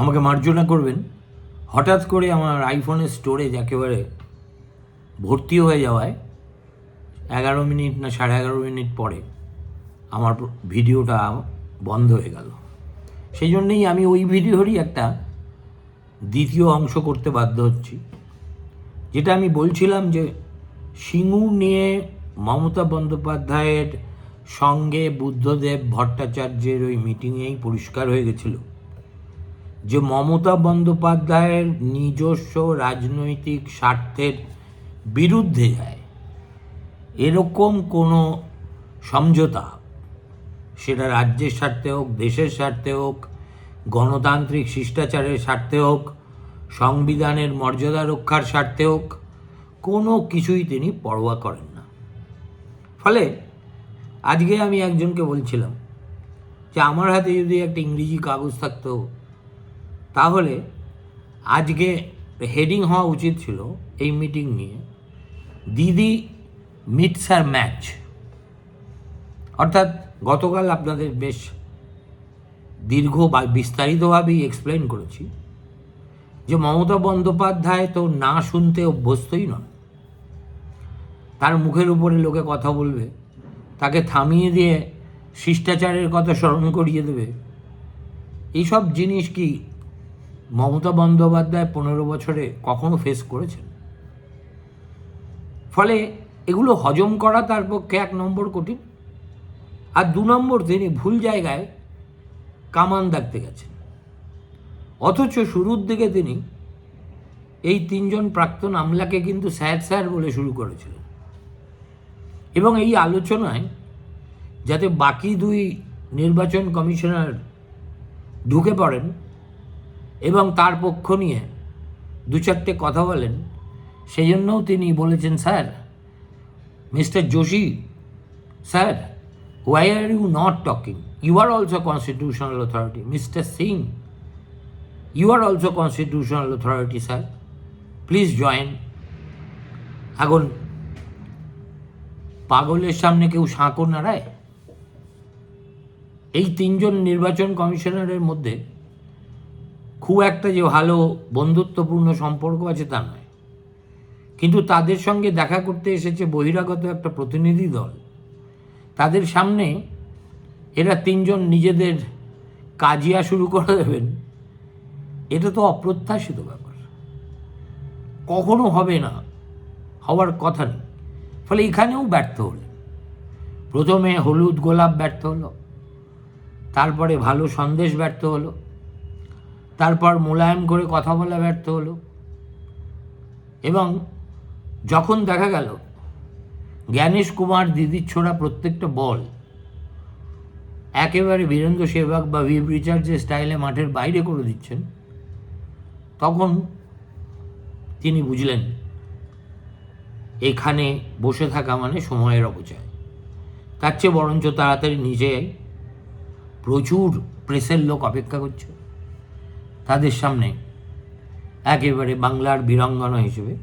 আমাকে মার্জনা করবেন। হঠাৎ করে আমার আইফোনের স্টোরেজ একেবারে ভর্তি হয়ে যাওয়ায় এগারো মিনিট না সাড়ে এগারো মিনিট পরে আমার ভিডিওটা বন্ধ হয়ে গেল। সেই জন্যেই আমি ওই ভিডিওরই একটা দ্বিতীয় অংশ করতে বাধ্য হচ্ছি। যেটা আমি বলছিলাম যে সিঙ্গুর নিয়ে মমতা বন্দ্যোপাধ্যায়ের সঙ্গে বুদ্ধদেব ভট্টাচার্যের ওই মিটিংয়েই পরিষ্কার হয়ে গেছিল। যে মমতা বন্দ্যোপাধ্যায়ের নিজস্ব রাজনৈতিক স্বার্থের বিরুদ্ধে যায়, এরকম কোনো সমঝোতা, সেটা রাজ্যের স্বার্থে হোক, দেশের স্বার্থে হোক, গণতান্ত্রিক শিষ্টাচারের স্বার্থে হোক, সংবিধানের মর্যাদা রক্ষার স্বার্থে হোক, কোনো কিছুই তিনি পরোয়া করেন না। ফলে আজকে আমি একজনকে বলছিলাম যে, আমার হাতে যদি একটা ইংরেজি কাগজ থাকতো তাহলে আজকে হেডিং হওয়া উচিত ছিল এই মিটিং নিয়ে। দিদি মিটস আর ম্যাচ অর্থাৎ গতকাল আপনাদের বেশ দীর্ঘ বা বিস্তারিতভাবেই এক্সপ্লেন করেছি যে মমতা বন্দ্যোপাধ্যায় তো না শুনতে অভ্যস্তই নন। তার মুখের উপরে লোকে কথা বলবে, তাকে থামিয়ে দিয়ে শিষ্টাচারের কথা স্মরণ করিয়ে দেবে। এইসব জিনিস কি মমতা বন্দ্যোপাধ্যায় পনেরো বছরে কখনো ফেস করেছেন? ফলে এগুলো হজম করা তার পক্ষে এক নম্বর কঠিন। আর দু নম্বর তিনি ভুল জায়গায় কামান দাগতে গেছেন। অথচ শুরুর দিকে তিনি এই তিনজন প্রাক্তন আমলাকে কিন্তু স্যার স্যার বলে শুরু করেছিলেন। এবং এই আলোচনায় যাতে বাকি দুই নির্বাচন কমিশনার ঢুকে পড়েন এবং তার পক্ষ নিয়ে দু চারটে কথা বলেন। সেই জন্যও তিনি বলেছেন, sir, mister Joshi sir why are you not talking? You are also constitutional authority. Mister Singh, you are also constitutional authority, sir. Please join. এখন পাগলের সামনে কেউ সাঁকো নাড়ায়? এই তিনজন নির্বাচন কমিশনারের মধ্যে খুব একটা যে ভালো বন্ধুত্বপূর্ণ সম্পর্ক আছে তা নয়। কিন্তু তাদের সঙ্গে দেখা করতে এসেছে বহিরাগত একটা প্রতিনিধি দল। তাদের সামনে এরা তিনজন নিজেদের কাজিয়া শুরু করে দেবেন। এটা তো অপ্রত্যাশিত ব্যাপার। কখনো হবে না, হওয়ার কথা নেই। ফলে এখানেও ব্যর্থ হলেন। প্রথমে হলুদ গোলাপ ব্যর্থ হলো, তারপরে ভালো সন্দেশ ব্যর্থ হলো তারপর মোলায়েম করে কথা বলা ব্যর্থ হলো। এবং যখন দেখা গেল, জ্ঞানেশ কুমার দিদির ছোড়া প্রত্যেকটা বল একেবারে বীরেন্দ্র সেবক বা ভিভ রিচার্জের স্টাইলে মাঠের বাইরে করে দিচ্ছেন, তখন তিনি বুঝলেন, এখানে বসে থাকা মানে সময়ের অপচয়। তার চেয়ে বরঞ্চ তাড়াতাড়ি নিজে প্রচুর প্রেসের লোক অপেক্ষা করছে। তাদের সামনে একেবারে বাংলার বীরাঙ্গনা হিসেবে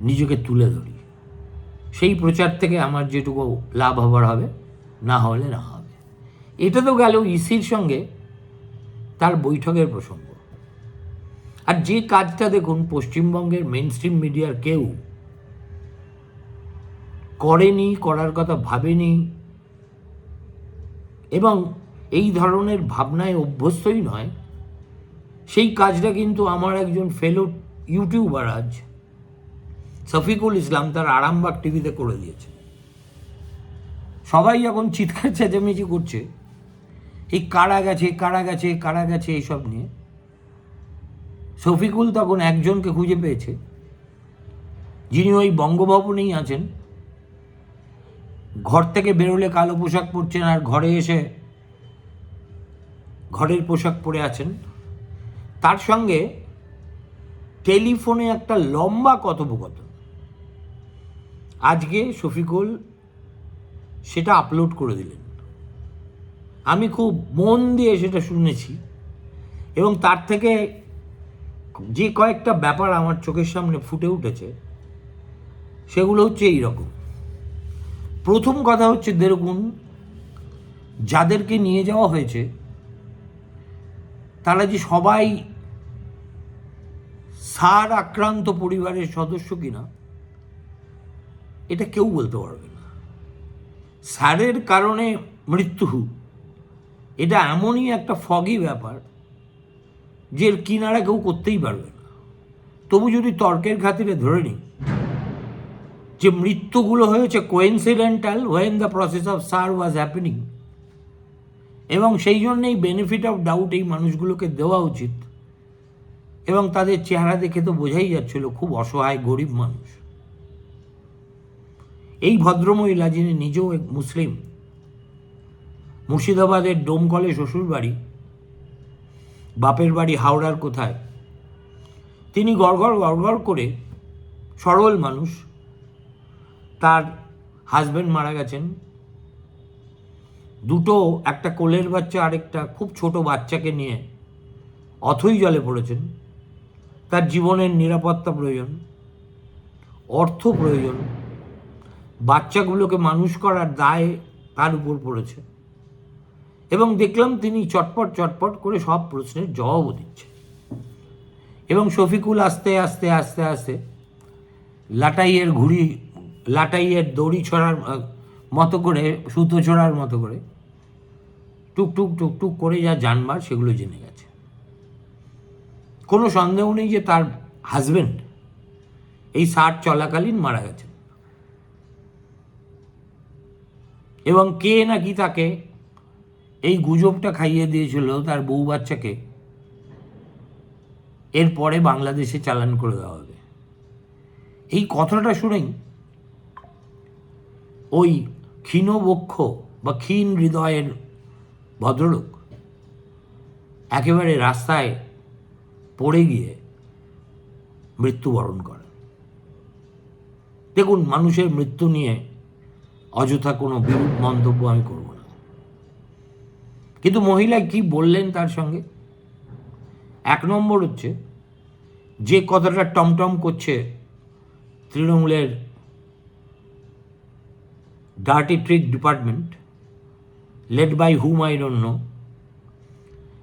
নিজেকে তুলে ধরি। সেই প্রচার থেকে আমার যেটুকু লাভ হবার হবে, না হলে না হবে। এটা তো গেল ইসির সঙ্গে তার বৈঠকের প্রসঙ্গ। আর যে কাজটা দেখুন, পশ্চিমবঙ্গের মেন স্ট্রিম মিডিয়ার কেউ করেনি, করার কথা ভাবেনি, এবং এই ধরনের ভাবনায় অভ্যস্তই নয় সেই কাজটা কিন্তু আমার একজন ফেলো ইউটিউবার আজ, শফিকুল ইসলাম তার আরামবাগ টিভিতে করে দিয়েছে। সবাই এখন চিৎকার চেঁচামেচি করছে এই কারা গেছে কারা গেছে কারা গেছে এইসব নিয়ে। শফিকুল তখন একজনকে খুঁজে পেয়েছে, যিনি ওই বঙ্গভবনেই আছেন। ঘর থেকে বেরোলে কালো পোশাক পরছেন আর ঘরে এসে ঘরের পোশাক পরে আছেন। তার সঙ্গে টেলিফোনে একটা লম্বা কথোপকথন। আজকে শফিকুল সেটা আপলোড করে দিলেন। আমি খুব মন দিয়ে সেটা শুনেছি এবং তার থেকে যে কয়েকটা ব্যাপার আমার চোখের সামনে ফুটে উঠেছে, সেগুলো হচ্ছে এই রকম প্রথম কথা হচ্ছে দেখুন যাদেরকে নিয়ে যাওয়া হয়েছে, তারা যে সবাই সার আক্রান্ত পরিবারের সদস্য কিনা, এটা কেউ বলতে পারবে না। সারের কারণে মৃত্যু এটা এমনই একটা ফগি ব্যাপার যে কিনারা কেউ করতেই পারবে না। তবু যদি তর্কের খাতিরে ধরে নিই, যে মৃত্যুগুলো হয়েছে coincidental when the process of SIR was happening এবং সেই জন্যেই বেনিফিট অফ ডাউট এই মানুষগুলোকে দেওয়া উচিত এবং তাদের চেহারা দেখে তো বোঝাই যাচ্ছিল খুব অসহায় গরিব মানুষ। এই ভদ্রমহিলা যিনি নিজেও এক মুসলিম, মুর্শিদাবাদের ডোমকলে শ্বশুর বাড়ি বাপের বাড়ি হাওড়ার কোথায়, তিনি গড়গড় গড়গড় করে সরল মানুষ, তার হাজব্যান্ড মারা গেছেন। দুটো, একটা কোলের বাচ্চা আরেকটা খুব ছোট বাচ্চাকে নিয়ে অথই জলে পড়েছেন। তার জীবনের নিরাপত্তা প্রয়োজন, অর্থ প্রয়োজন, বাচ্চাগুলোকে মানুষ করার দায় তার উপর পড়েছে। এবং দেখলাম তিনি চটপট চটপট করে সব প্রশ্নের জবাবও দিচ্ছে। এবং শফিকুল আস্তে আস্তে আস্তে আস্তে লাটাইয়ের ঘুড়ি, লাটাইয়ের দড়ি ছড়ার মতো করে, সুতো ছড়ার মতো করে টুকটুক টুকটুক করে যা জানবার সেগুলো জেনে গেছে। কোনো সন্দেহ নেই যে তার হাজবেন্ড এই ষাট চলাকালীন মারা গেছে এবং কে নাকি তাকে এই গুজবটা খাইয়ে দিয়েছিল তার বউ বাচ্চাকে এরপরে বাংলাদেশে চালান করে দেওয়া হবে। এই কথাটা শুনেই ওই ক্ষীণবক্ষ বা ক্ষীণ হৃদয়ের ভদ্রলোক একেবারে রাস্তায় পড়ে গিয়ে মৃত্যুবরণ করেন দেখুন, মানুষের মৃত্যু নিয়ে অযথা কোনো বিরূপ মন্তব্য আমি করব না। কিন্তু মহিলা কি বললেন তার সঙ্গে? এক নম্বর হচ্ছে, যে কথাটা টমটম করছে তৃণমূলের dirty trick department led by whom I know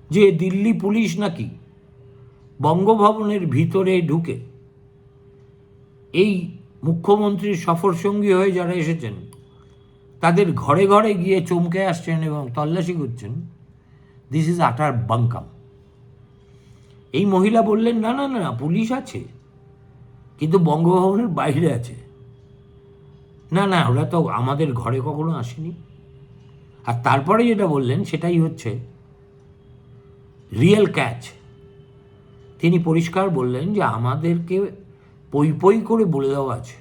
যে দিল্লি পুলিশ নাকি বঙ্গভবনের ভিতরে ঢুকে এই মুখ্যমন্ত্রীর সফরসঙ্গী হয়ে যারা এসেছেন, তাদের ঘরে ঘরে গিয়ে চমকে আসছেন এবং তল্লাশি করছেন দিস ইজ আটার বাঙ্কাম এই মহিলা বললেন, না না না, পুলিশ আছে, কিন্তু বঙ্গভবনের বাইরে আছে। না না, ওরা তো আমাদের ঘরে কখনো আসেনি। আর তারপরে যেটা বললেন, সেটাই হচ্ছে রিয়েল ক্যাচ তিনি পরিষ্কার বললেন যে আমাদেরকে পই পই করে বলে দেওয়া আছে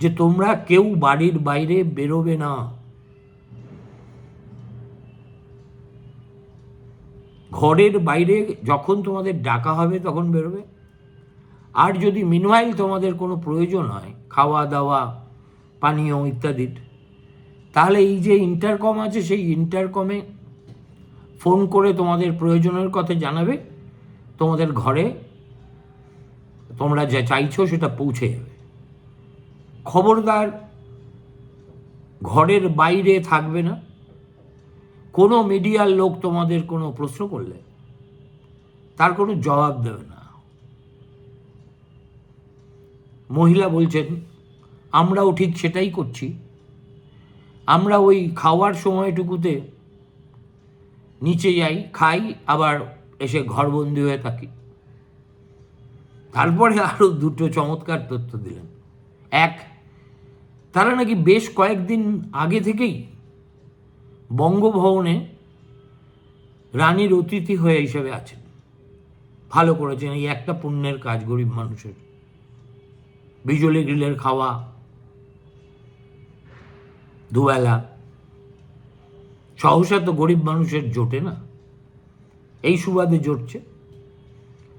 যে তোমরা কেউ বাড়ির বাইরে বেরোবে না। ঘরের বাইরে যখন তোমাদের ডাকা হবে তখন বেরোবে। আর যদি মিনওয়াইল তোমাদের কোনো প্রয়োজন হয়, খাওয়া দাওয়া, পানীয় ইত্যাদির, তাহলে এই যে ইন্টারকম আছে, সেই ইন্টারকমে ফোন করে তোমাদের প্রয়োজনের কথা জানাবে, তোমাদের ঘরে তোমরা যা চাইছো সেটা পৌঁছে যাবে। খবরদার ঘরের বাইরে থাকবে না। কোনো মিডিয়ার লোক তোমাদের কোনো প্রশ্ন করলে তার কোনো জবাব দেবে না। মহিলা বলছেন, আমরাও ঠিক সেটাই করছি। আমরা ওই খাওয়ার সময়টুকুতে নিচে যাই, খাই, আবার এসে ঘরবন্দি হয়ে থাকি। তারপরে আরও দুটো চমৎকার তথ্য দিলেন। এক, তারা নাকি বেশ কয়েকদিন আগে থেকেই বঙ্গভবনে রানীর অতিথি হয়ে হিসেবে আছেন। ভালো করেছেন এই একটা পুণ্যের কাজ গরিব মানুষের। বিজলি, গ্রিলের খাওয়া, দুবেলা। সহসা তো গরিব মানুষের জোটে না। এই সুবাদে জোটছে।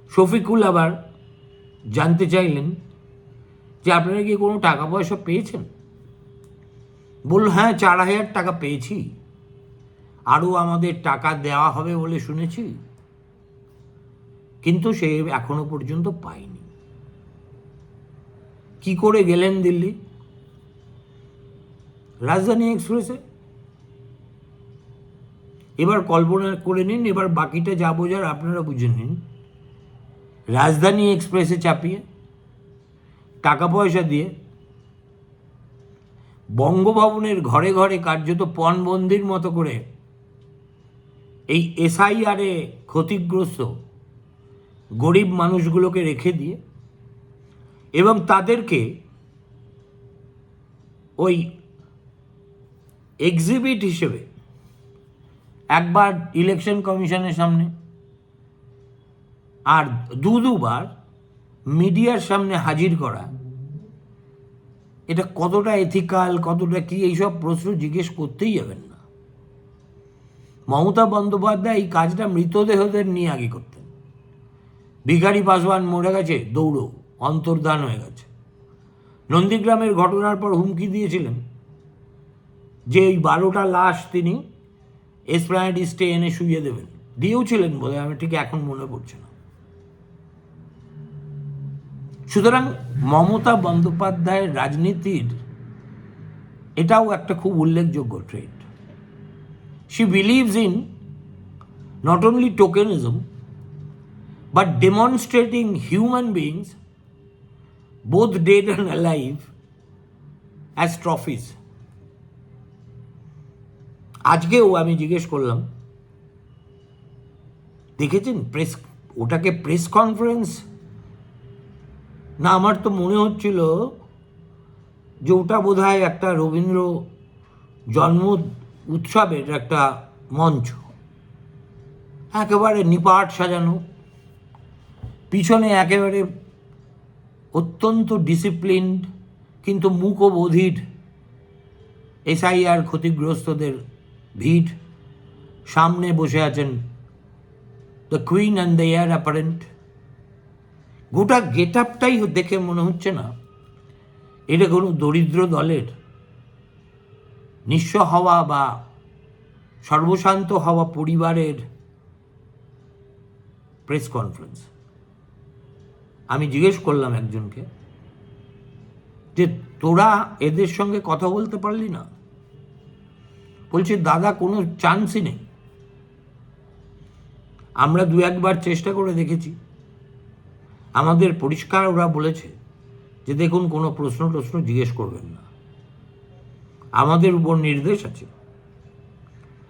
শফিকুল আবার জানতে চাইলেন যে আপনারা কি কোনো টাকা পয়সা পেয়েছেন? বলল হ্যাঁ চার হাজার টাকা পেয়েছি। আরও আমাদের টাকা দেওয়া হবে বলে শুনেছি। কিন্তু সে এখনও পর্যন্ত পায়নি। কি করে গেলেন দিল্লি? রাজধানী এক্সপ্রেসে এবার কল্পনা করে নিন, এবার বাকিটা যা বোঝার আপনারা বুঝে নিন। রাজধানী এক্সপ্রেসে চাপিয়ে, টাকা পয়সা দিয়ে, বঙ্গভবনের ঘরে ঘরে কার্যত পণবন্দির মতো করে এই এসআইআরে ক্ষতিগ্রস্ত গরিব মানুষগুলোকে রেখে দিয়ে এবং তাদেরকে ওই এক্সিবিট হিসেবে একবার ইলেকশন কমিশনের সামনে আর দু দুবার মিডিয়ার সামনে হাজির করা। এটা কতটা এথিক্যাল কতটা কি, এইসব প্রশ্ন জিজ্ঞেস করতেই যাবেন না। মমতা বন্দ্যোপাধ্যায় এই কাজটা মৃতদেহদের নিয়ে আগে করতেন। ভিখারি পাসওয়ান মরে গেছে, দৌড়ো, অন্তর্ধান হয়ে গেছে। নন্দীগ্রামের ঘটনার পর হুমকি দিয়েছিলেন যে এই বারোটা লাশ তিনি এসপ্লানেড স্টে এনে শুইয়ে দেবেন। দিয়েও ছিলেন বলে আমি ঠিক এখন মনে পড়ছে না। সুতরাং মমতা বন্দ্যোপাধ্যায়ের রাজনীতির এটাও একটা খুব উল্লেখযোগ্য trait she believes in not only tokenism but demonstrating human beings both dead and alive as trophies আজকেও আমি জিজ্ঞেস করলাম, দেখেছেন প্রেস ওটাকে প্রেস কনফারেন্স না, আমার তো মনে হচ্ছিল যে ওটা বোধ একটা রবীন্দ্র জন্ম উৎসবের একটা মঞ্চ। একেবারে নিপাট সাজানো, পিছনে একেবারে অত্যন্ত ডিসিপ্লিনড কিন্তু মুখবধির এসআইআর ক্ষতিগ্রস্তদের ভিড়। সামনে বসে আছেন the queen and the heir apparent গোটা গেট আপটাই দেখে মনে হচ্ছে না। এটা কোনো দরিদ্র দলের। নিঃস্ব হওয়া বা সর্বশান্ত হওয়া পরিবারের প্রেস কনফারেন্স আমি জিজ্ঞেস করলাম একজনকে যে তোরা এদের সঙ্গে কথা বলতে পারলি না? বলছে, দাদা, কোনো চান্সই নেই। আমরা দু একবার চেষ্টা করে দেখেছি। আমাদের পরিষ্কার ওরা বলেছে যে, দেখুন, কোনো প্রশ্ন টশ্ন জিজ্ঞেস করবেন না। আমাদের উপর নির্দেশ আছে।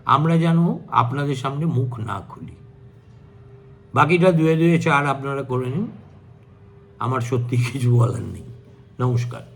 আমরা যেন আপনাদের সামনে মুখ না খুলি। বাকিটা দুয়ে দুয়ে চার আপনারা করে নিন। আমার সত্যি কিছু বলার নেই। নমস্কার।